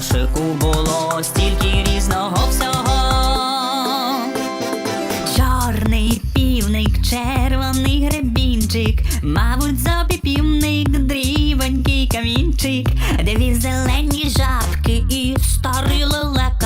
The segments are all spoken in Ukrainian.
кошику було стільки різного всього. Чорний півник, червоний гребінчик, мабуть, зобі півник, камінчик, дві зелені жабки і старий лелеп.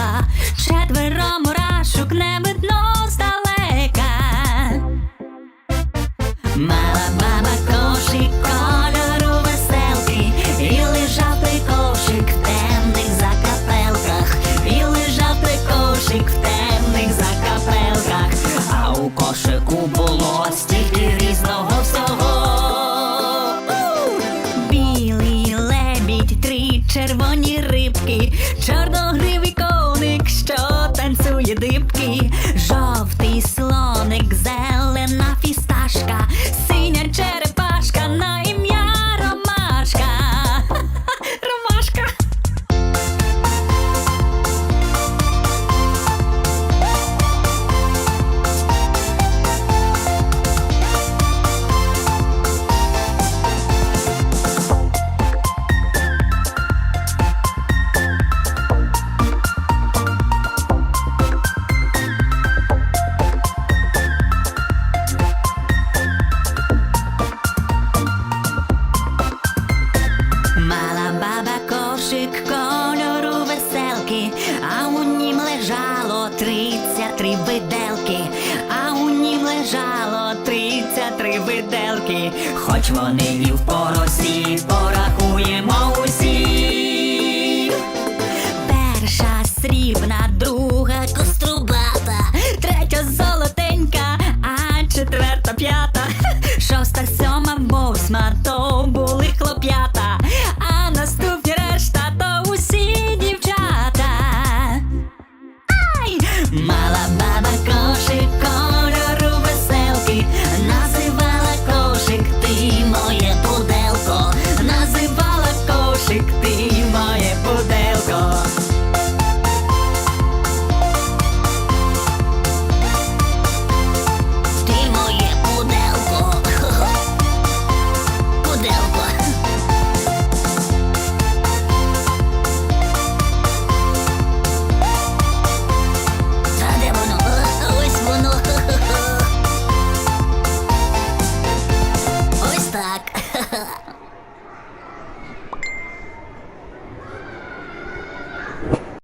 червоні рибки, чорногривий коник, що танцює дибки. тридцять три виделки, а у нім лежало тридцять три виделки, хоч вони і в поросі, порахуємо усі. Перша срібна, друга кострубата, третя золотенька, а четверта п'ята. Мала баба